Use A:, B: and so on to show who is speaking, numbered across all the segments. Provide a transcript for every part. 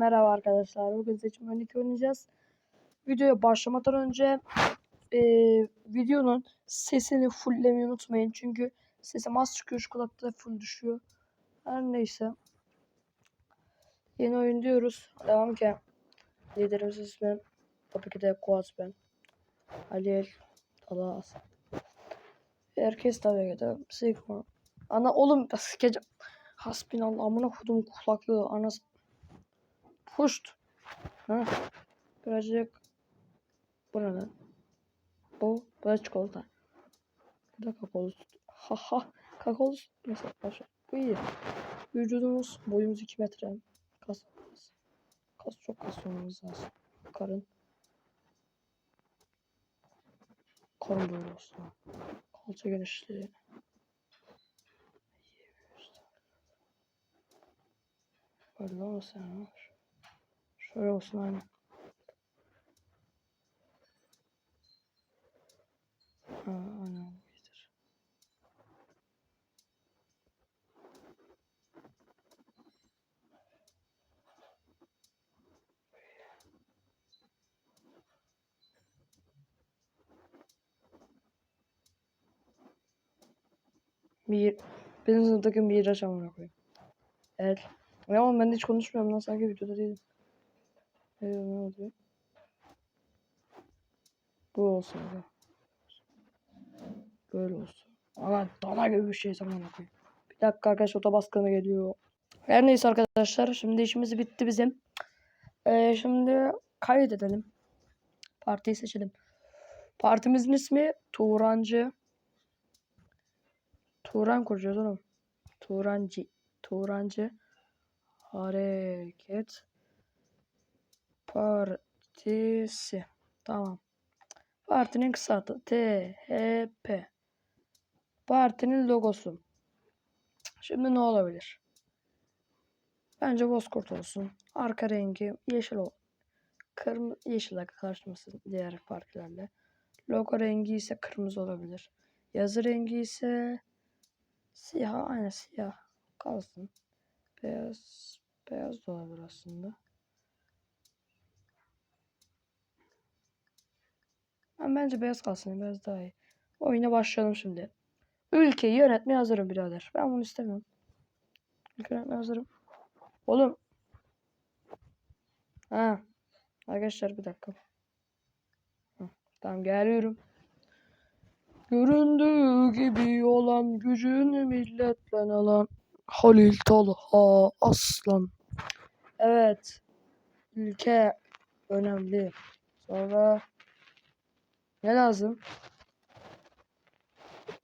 A: Merhaba arkadaşlar. Bugün seçim önlük oynayacağız. Videoya başlamadan önce eee, videonun sesini fulllemeyi unutmayın. Çünkü sesim az çıkıyor. Şu kulakta full düşüyor. Her neyse. Yeni oyun diyoruz. Devam ki. Liderimiz ismi. Tabii ki de Kuat ben. Halil. Talas. Herkes tabii ki de. Sigma. Ana oğlum sikeceğim. Hasbinallah amına kodum kulaklığı anas. Puşt. Ha. Birazcık. Bu ne lan? Bu. Bu çikolata. Bu da kakaolu. Ha ha. Kakaolu süt. Mesela başla. Bu iyi. Vücudumuz boyumuz 2 metre. Kas. Kas, kas çok kas olmamız lazım. Karın. Karın böyle olsun. Kalça genişliği. Böyle olmasın. Şöyle olsun aynen. Ha, aynen. Bir, benim sınıftaki bir ilaç amına. Evet. Oğlum ben de hiç konuşmuyorum lan sanki videoda değilim. Ne diyor ne oluyor? Bu olsun ya. Böyle olsun. Ama dana gibi bir şey zaman koyayım. Bir dakika arkadaş otobaskını geliyor. Her neyse arkadaşlar şimdi işimiz bitti bizim. Ee, şimdi kaydedelim. Partiyi seçelim. Partimizin ismi Turancı. Turan kuracağız oğlum. Turancı. Turancı. Hareket Partisi. Tamam. Partinin kısaltı THP. Partinin logosu. Şimdi ne olabilir? Bence Bozkurt olsun. Arka rengi yeşil ol. Kırmızı yeşille karışmasın diğer partilerle. Logo rengi ise kırmızı olabilir. Yazı rengi ise siyah. Aynen siyah. Kalsın. Beyaz. Beyaz da olabilir aslında. Ben bence beyaz kalsın. Beyaz daha iyi. Oyuna başlayalım şimdi. Ülkeyi yönetmeye hazırım birader. Ben bunu istemiyorum. Ülke yönetmeye hazırım. Oğlum. Ha. Arkadaşlar bir dakika. Tamam geliyorum. Göründüğü gibi olan gücünü milletten alan Halil Talha Aslan. Evet. Ülke önemli. Sonra ne lazım?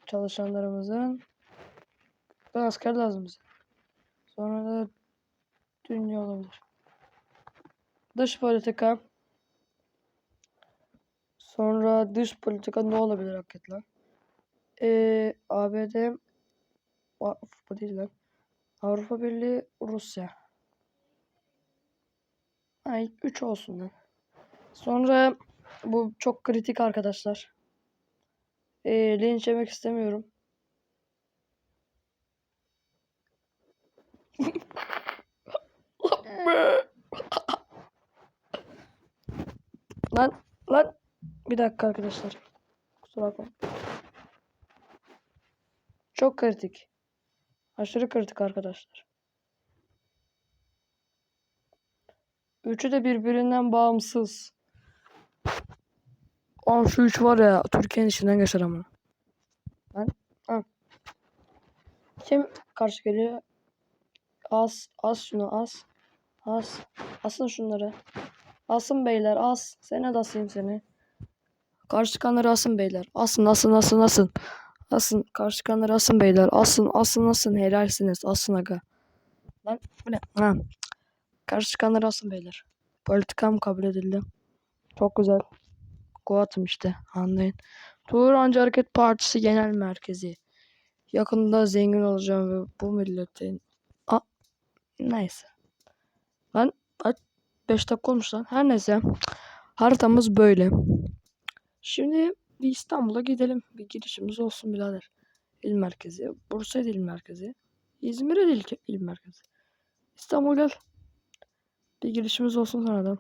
A: Çalışanlarımızın bir asker lazım bize. Sonra da dünya olabilir. Dış politika. Sonra dış politika ne olabilir hakikaten? Ee, ABD bu değil lan. Avrupa Birliği Rusya. Ay 3 olsun lan. Sonra bu çok kritik arkadaşlar. Ee, linç yemek istemiyorum. lan lan bir dakika arkadaşlar. Kusura bakmayın. Çok kritik. Aşırı kritik arkadaşlar. Üçü de birbirinden bağımsız. An şu üç var ya Türkiye'nin içinden geçer ama. Ben ha. Kim karşı geliyor? As, as şunu as. As. Asın şunları. Asın beyler as. Seni de asayım seni. Karşı çıkanları asın beyler. Asın asın asın asın. Asın karşı çıkanları asın beyler. Asın asın asın helalsiniz. Asın aga. Lan bu ne? Ha. Karşı çıkanları asın beyler. Politikam kabul edildi. Çok güzel. Kuatım işte anlayın. Turancı Hareket Partisi Genel Merkezi. Yakında zengin olacağım ve bu milletin... A neyse. Lan 5 dakika olmuş lan. Her neyse. Haritamız böyle. Şimdi bir İstanbul'a gidelim. Bir girişimiz olsun birader. İl merkezi. Bursa il merkezi. İzmir il, il merkezi. İstanbul gel. Bir girişimiz olsun sonra da.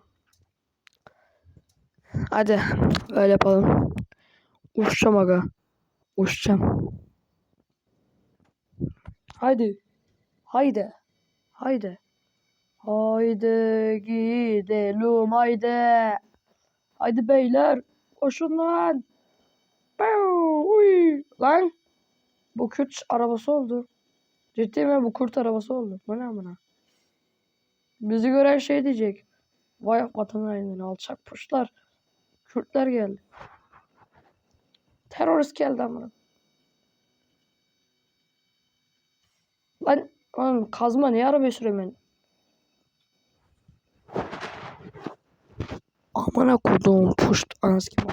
A: Hadi öyle yapalım. Uçacağım aga. Uçacağım. Haydi. Haydi. Haydi. Haydi gidelim haydi. Haydi beyler. Koşun lan. Uy. Lan. Bu kürt arabası oldu. Ciddi mi? Bu kurt arabası oldu. Bu ne amına? Bizi gören şey diyecek. Vay vatan hainleri alçak puşlar. Kürtler geldi. Terörist geldi amına. Lan oğlum kazma niye arabayı süremiyorsun? Amına koduğum puşt anası gibi.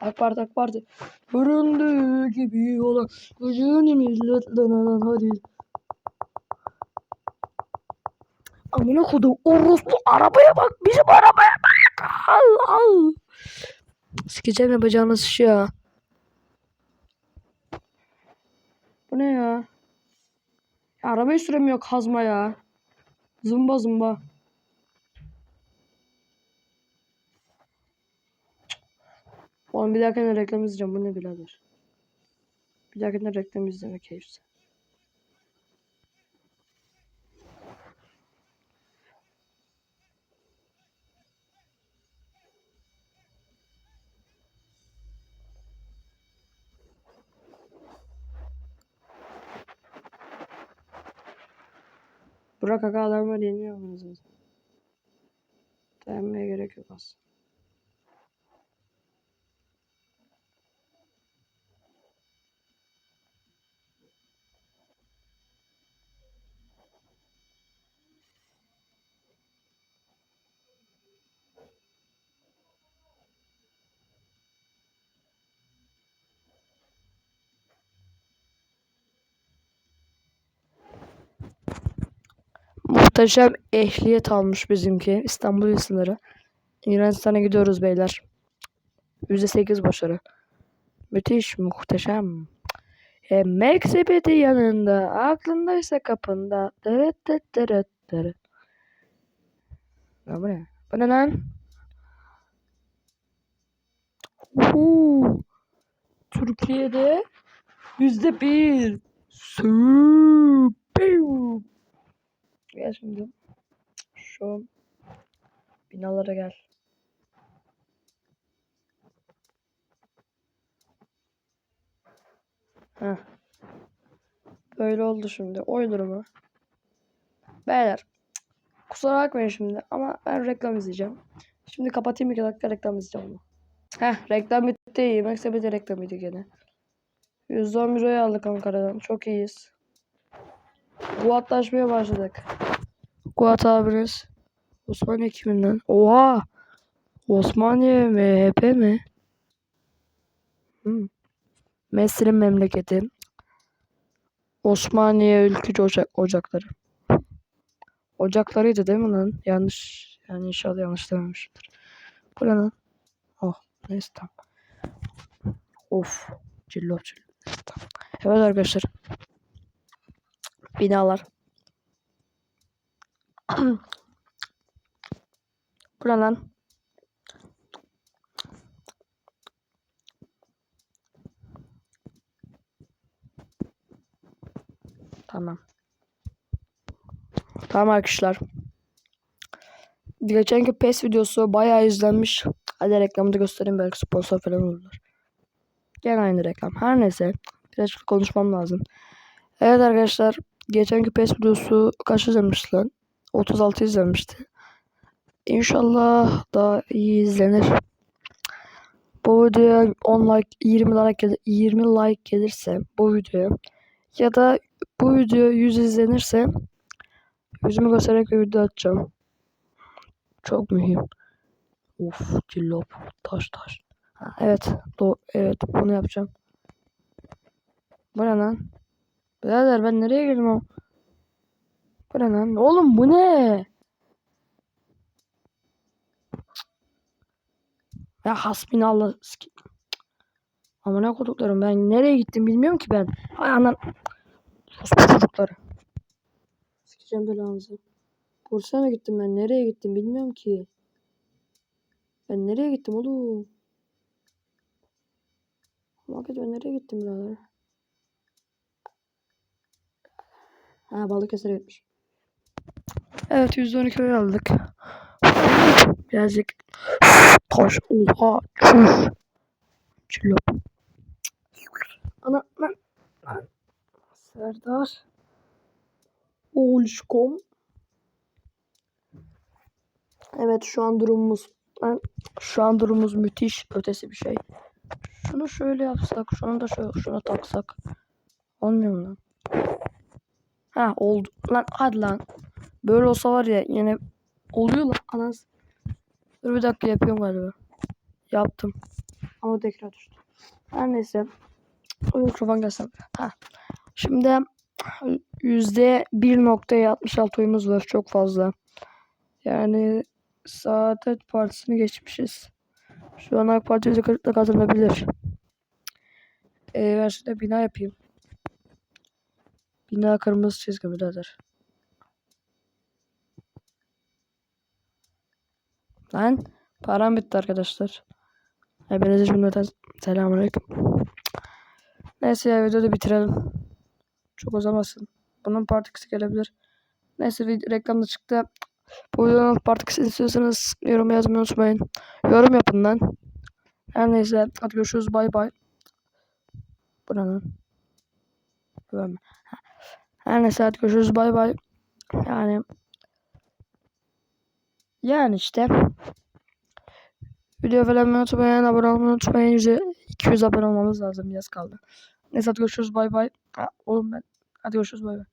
A: AK Parti AK Parti. Göründüğü gibi olan gücünü milletten alan hadi. Amına koduğum orospu arabaya bak bizim arabaya bak. Al al. Sikeceğim yapacağınız iş ya. Bu ne ya? ya arabayı süremiyor kazma ya. Zımba zımba. Oğlum bir dahakine reklam izleyeceğim. Bu ne birader? Bir dahakine reklam izleme keyifsi. Burak Aga adamlar yeniyor mu zaten? Dayanmaya gerek yok aslında. Muhteşem ehliyet almış bizimki. İstanbul sınırı. Yunanistan'a gidiyoruz beyler. %8 başarı. Müthiş, muhteşem. E, Meksipeti yanında, aklındaysa kapında. Dırıt dırıt dırıt dırıt. Bu ne? Bu ne lan? Uhu. Türkiye'de yüzde bir. Süper. Gel şimdi. Şu binalara gel. Heh. Böyle oldu şimdi. Oy durumu. Beyler. Kusura bakmayın şimdi ama ben reklam izleyeceğim. Şimdi kapatayım iki dakika reklam izleyeceğim onu. Heh reklam bitti. Yemek sepeti reklamıydı gene. 110 euroya aldık Ankara'dan. Çok iyiyiz. Guatlaşmaya başladık. Guat abiniz. Osmaniye kiminden? Oha! Osmaniye MHP mi? Hmm. Messi'nin memleketi. Osmaniye Ülkücü Ocak Ocakları. Ocaklarıydı değil mi lan? Yanlış. Yani inşallah yanlış dememişimdir. Bu ne lan? Oh neyse tamam. Of. Cillop cillop. Evet arkadaşlar. Binalar. Bu ne lan? Tamam. Tamam arkadaşlar. Geçenki PES videosu bayağı izlenmiş. Hadi reklamı da göstereyim belki sponsor falan olurlar. Gene aynı reklam. Her neyse. Birazcık konuşmam lazım. Evet arkadaşlar. Geçenki PES videosu kaç izlenmiş lan? 36 izlenmişti. İnşallah daha iyi izlenir. Bu videoya 10 like 20 like gelir, 20 like gelirse bu videoya ya da bu video 100 izlenirse yüzümü göstererek bir video atacağım. Çok mühim. Of cillop taş taş. Ha, evet do evet bunu yapacağım. Bu ne lan? Birader ben nereye girdim o? Bu ne lan? Oğlum bu ne? Ya hasbinallah. siki- Amına koduklarım ben nereye gittim bilmiyorum ki ben. Ay anan. Orospu çocukları. Sikeceğim belanızı. Bursa'ya gittim ben. Nereye gittim bilmiyorum ki. Ben nereye gittim oğlum? Market ben nereye gittim birader? Ha Balıkesir'e gitmiş. Evet %12 oy aldık. Birazcık taş oha çüş. Çillop. Ana lan. Serdar. Oğluşkom. Evet şu an durumumuz lan, şu an durumumuz müthiş ötesi bir şey. Şunu şöyle yapsak, şunu da şöyle şuna taksak. Olmuyor mu lan? Ha oldu. Lan hadi lan. Böyle olsa var ya yine oluyor lan. Anas. Dur bir dakika yapıyorum galiba. Yaptım. Ama tekrar düştü. Her neyse. O mikrofon gelsin. Ha. Şimdi yüzde 1.66 oyumuz var. Çok fazla. Yani Saadet Partisi'ni geçmişiz. Şu an AK Parti %40'la kazanabilir. Ee, ben şimdi bina yapayım. Bina kırmızı çizgi birader. Lan param bitti arkadaşlar. Hepinize cümleten selamünaleyküm. Neyse ya videoyu bitirelim. Çok uzamasın. Bunun part 2'si gelebilir. Neyse bir reklam da çıktı. Bu videonun part 2'sini istiyorsanız yorum yazmayı unutmayın. Yorum yapın lan. Her neyse hadi görüşürüz bay bay. Bu ne lan? Mi? Her neyse hadi görüşürüz bay bay. Yani yani işte video falan unutmayın, abone olmayı unutmayın. 100, 200 abone olmamız lazım. Yaz kaldı. Neyse hadi görüşürüz bay bay. Oğlum ben. Hadi görüşürüz bay bay.